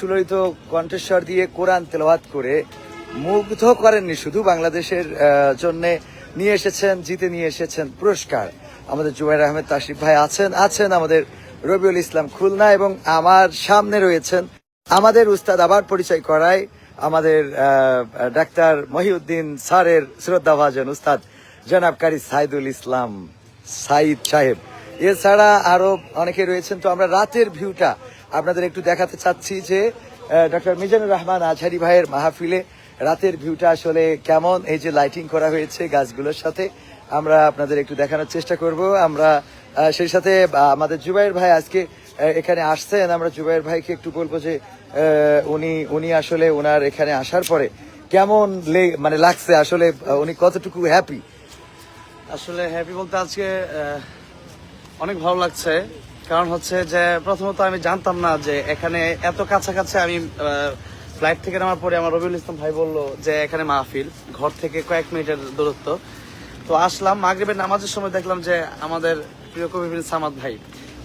সুললিত কণ্ঠস্বর দিয়ে কোরআন তেলাওয়াত করে মুগ্ধ করেননি, শুধু বাংলাদেশের জন্য নিয়ে এসেছেন, জিতে নিয়ে এসেছেন পুরস্কার। আমাদের জুবাইর আহমেদ তাশরিফ ভাই আছেন আছেন আমাদের রবিউল ইসলাম খুলনা এবং আমার সামনে রয়েছেন আমাদের উস্তাদ আবার পরিচয় করায় আমাদের ডাক্তার মহিউদ্দিন স্যারের শ্রদ্ধা শ্রদ্ধাভাজন উস্তাদ জনাব কারি সাইদুল ইসলাম সাইদ সাহেব। এছাড়া আরও অনেকে রয়েছেন, তো আমরা রাতের ভিউটা আপনাদের একটু দেখাতে চাচ্ছি যে ডক্টর মিজানুর রহমান আজহারি ভাইয়ের মাহফিলে রাতের ভিউটা আসলে কেমন? এই যে লাইটিং করা হয়েছে গাছগুলোর সাথে, আমরা আপনাদের একটু দেখানোর চেষ্টা করব। আমরা সেই সাথে আমাদের জুবাইর ভাই আজকে এখানে আসছেন। আমরা জুবাইর ভাইকে একটু বলব যে উনি উনি আসলে ওনার এখানে আসার পরে কেমন মানে লাগছে আসলে উনি কতটুকু হ্যাপি আসলে হ্যাপি বলতে আজকে অনেক ভালো লাগছে। কারণ হচ্ছে যে প্রথমত আমি জানতাম না যে এখানে এত কাছাকাছি আমি ফ্লাইট থেকে নামার পরে আমার রবিউল ইসলাম ভাই বলল যে এখানে মাহফিল ঘর থেকে কয়েক মিনিটের দূরত্ব। তো আসলাম মাগরিবের নামাজের সময় দেখলাম যে আমাদের প্রিয় কবি সামাদ ভাই।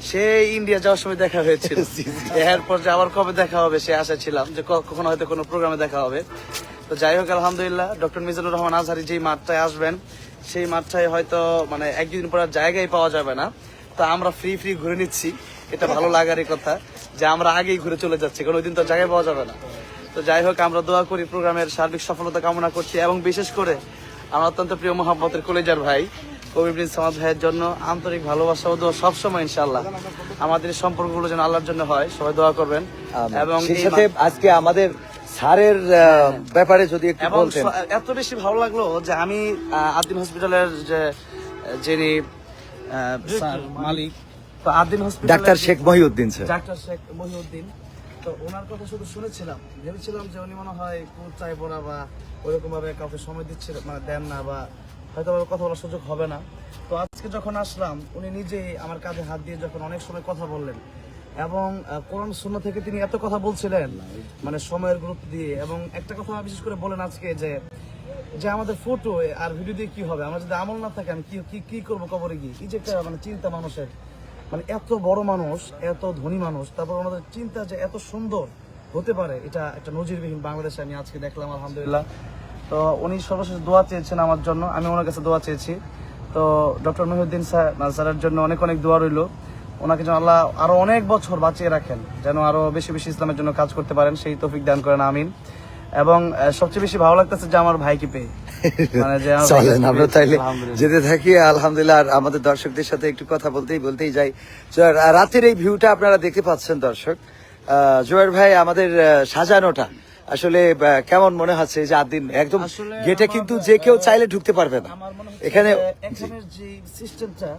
সে ইন্ডিয়া যাওয়ার সময় দেখা হয়েছিল। এরপর যে আবার কবে দেখা হবে সে আশা ছিলাম যে কখনো হয়তো কোনো প্রোগ্রামে দেখা হবে। তো যাই হোক আলহামদুলিল্লাহ ডক্টর মিজানুর রহমান আজহারি যেই মাঠটায় আসবেন সেই মাঠটায় হয়তো মানে একদিন পর আর জায়গায় পাওয়া যাবে না। তো আমরা ফ্রি ফ্রি ঘুরে নিচ্ছি। এটা ভালো লাগারই কথা যে আমরা আগেই ঘুরে চলে যাচ্ছি কারণ ওই দিন তো জায়গায় পাওয়া যাবে না। তো যাই হোক আমরা দোয়া করি প্রোগ্রামের সার্বিক সফলতা কামনা করছি এবং বিশেষ করে আমার অত্যন্ত প্রিয় মোহাম্মতের কলেজার ভাই কবির সামাদ ভাইয়ের জন্য আন্তরিক ভালোবাসা ও দোয়া সবসময় ইনশাল্লাহ আমাদের এই সম্পর্কগুলো যেন আল্লাহর জন্য হয় সবাই দোয়া করবেন। এবং সাথে আজকে আমাদের স্যারের আহ, ব্যাপারে যদি একটু বলতেন। এত বেশি ভালো লাগল যে আমি আদিন হসপিটালের যে যিনি স্যার মালিক। তো Ad-din hospital doctor Sheikh Mohiuddin sir. Doctor Sheikh Mohiuddin. তো ওনার কথা শুধু শুনেছিলাম ভেবেছিলাম যে উনি মনে হয় কোচ চাই পড়া বা ওইরকম ভাবে কাউকে সময় দিচ্ছে মানে দেন না বা হয়তো কথা বলার সুযোগ হবে না। তো আজকে যখন আসলাম উনি নিজেই আমার কাঁধে হাত দিয়ে যখন অনেক সময় কথা বললেন এবং কোরআন শূন্য থেকে তিনি এত কথা বলছিলেন মানে সময়ের গুরুত্ব দিয়ে। এবং একটা কথা বিশেষ করে বলেন আজকে যে যে আমাদের ফটো আর ভিডিও দিয়ে কি হবে? আমরা যদি আমল না থাকে, আমি কি কি করব কবরে গিয়ে? কি যে একটা মানে চিন্তা মানুষের। মানে এত বড় মানুষ, এত ধনী মানুষ, তারপর আমাদের চিন্তা যে এত সুন্দর হতে পারে, এটা একটা নজিরবিহীন বাংলাদেশে আমি আজকে দেখলাম, আলহামদুলিল্লাহ। তো উনি সর্বশেষ দোয়া চেয়েছেন আমার জন্য, আমি ওনার কাছে দোয়া চেয়েছি। তো ডক্টর মহিউদ্দিন স্যার স্যারের জন্য অনেক অনেক দোয়া রইল। ওনাকে যেন আল্লাহ আরও অনেক বছর বাঁচিয়ে রাখেন, যেন আরও বেশি বেশি ইসলামের জন্য কাজ করতে পারেন। সেই তৌফিক দান করেন, আমিন। এবং সবচেয়ে বেশি ভালো লাগতেছে যে আমার ভাইকে পেয়ে। মানে চলেন আমরা তাইলে যেতে থাকি আলহামদুলিল্লাহ। আর আমাদের দর্শকদের সাথে একটু কথা বলতেই বলতেই যাই। রাতের এই ভিউটা আপনারা দেখতে পাচ্ছেন দর্শক। আহ, জোয়ার ভাই আমাদের সাজানোটা আসলে কেমন মনে হচ্ছে যে আট দিন একদম গেটে কিন্তু যে কেউ চাইলে ঢুকতে পারবে না। এখানে যে সিস্টেমটা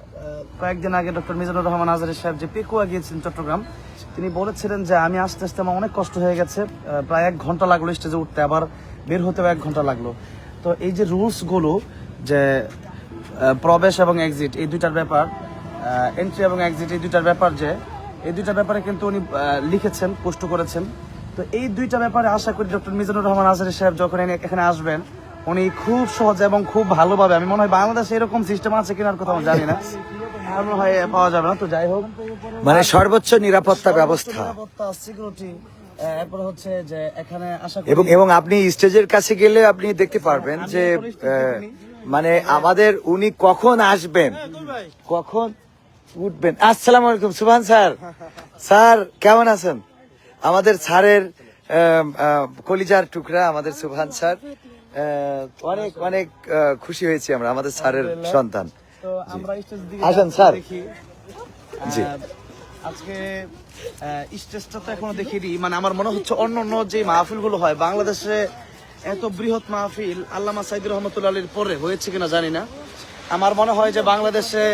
কয়েকদিন আগে ডক্টর মিজানুর রহমান আজহারি সাহেব যে পেকুয়া গিয়েছিলেন চট্টগ্রাম তিনি বলেছিলেন যে আমি আস্তে আস্তে আমার অনেক কষ্ট হয়ে গেছে প্রায় এক ঘণ্টা লাগল স্টেজে উঠতে আবার বের হতেও এক ঘণ্টা লাগল। তো এই যে রুলসগুলো যে প্রবেশ এবং এক্সিট এই দুইটার ব্যাপার এন্ট্রি এবং এক্সিট এই দুইটার ব্যাপার যে এই দুইটা ব্যাপারে কিন্তু উনি লিখেছেন পোস্ট করেছেন। তো এই দুইটা ব্যাপারে আশা করি ডক্টর মিজানুর রহমান আজহারি সাহেব যখন এখানে আসবেন উনি খুব সহজে এবং খুব ভালোভাবে আমি মনে হয় বাংলাদেশে এরকম সিস্টেম আছে কিনার কথা জানি না মনে হয় পাওয়া যাবে না তো যাই হোক। মানে সর্বোচ্চ নিরাপত্তা ব্যবস্থা। সিকিউরিটি এরপর হচ্ছে যে এখানে আশা এবং এবং আপনি স্টেজের কাছে গেলে আপনি দেখতে পারবেন যে মানে আমাদের উনি কখন আসবেন? কখন উঠবেন? আসসালামু আলাইকুম সুভান স্যার। স্যার কেমন আছেন? আমাদের স্যারের কলিজার টুকরা আমাদের সুভান স্যার। অনেক অনেক খুশি হয়েছি আমরা আমাদের স্যারের সন্তান। আমরা আসেন, স্যার। জি। আজকে স্টেজটা তো এখনও দেখিনি মানে আমার মনে হচ্ছে অন্য অন্য যে মাহফিলগুলো হয় বাংলাদেশে এত বৃহৎ মাহফিল আল্লামা সাইদুর রহমতুল্লাহ আলীর পরে হয়েছে কিনা জানি না। আমার মনে হয় যে বাংলাদেশে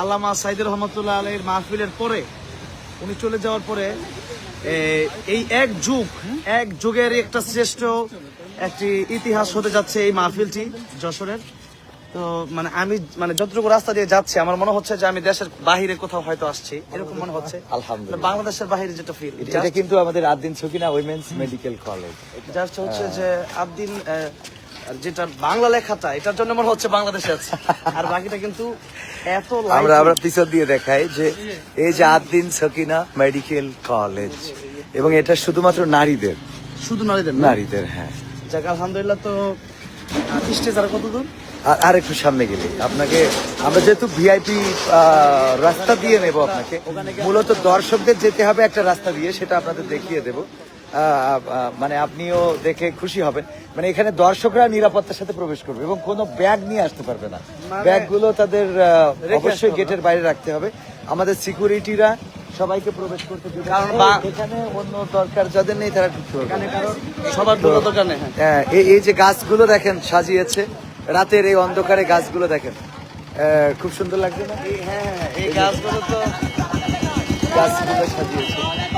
আল্লামা সাইদুর রহমতুল্লাহ আলীর মাহফিলের পরে উনি চলে যাওয়ার পরে এই এক যুগ এক যুগের একটা শ্রেষ্ঠ একটি ইতিহাস হতে যাচ্ছে এই মাহফিলটি যশোরের। তো মানে আমি মানে যতটুকু রাস্তা দিয়ে যাচ্ছি আমার মনে হচ্ছে যে আমি দেশের বাহিরে কোথাও হয়তো আসছি। এরকম মনে হচ্ছে। আলহামদুলিল্লাহ। মানে বাংলাদেশের বাহিরে যেটা ফিল এটা কিন্তু আমাদের Ad-din Sakina women's medical college just হচ্ছে যে আবদিন আহ, আর যেটা বাংলা লেখাটা এটার জন্য মনে হচ্ছে বাংলাদেশে আছে। আর বাকিটা কিন্তু এত আমরা আমরা পিছন দিয়ে দেখাই যে এই যে আদিন সকিনা মেডিকেল কলেজ। এবং এটা শুধুমাত্র নারীদের। শুধু নারীদের নারীদের হ্যাঁ। যাক আলহামদুলিল্লাহ তো স্টেজ আর কত দূর? আর একটু সামনে গেলে আপনাকে আমরা যেহেতু ভিআইপি রাস্তা দিয়ে নেব আপনাকে মূলত দর্শকদের যেতে হবে একটা রাস্তা দিয়ে সেটা আপনাদের দেখিয়ে দেব। মানে আপনিও দেখে খুশি হবেন। মানে এখানে দর্শকরা নিরাপত্তার সাথে প্রবেশ করবে এবং কোনো ব্যাগ নিয়ে আসতে পারবে না। মানে- ব্যাগগুলো তাদের অবশ্যই। গেটের বাইরে রাখতে হবে। আমাদের সিকিউরিটিরা সবাইকে প্রবেশ করতে দিবে। কারণ এখানে অন্য দরকার যাদের নেই তারা ঢুকতে পারবে এখানে সবার দোকানে হ্যাঁ। হ্যাঁ, এই যে গাছগুলো দেখেন সাজিয়েছে রাতের এই অন্ধকারে গাছগুলো দেখেন। আহ, খুব সুন্দর লাগছে না? হ্যাঁ হ্যাঁ, এই গাছগুলো তো গাছগুলো সাজিয়েছে।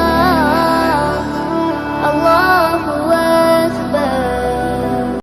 Allah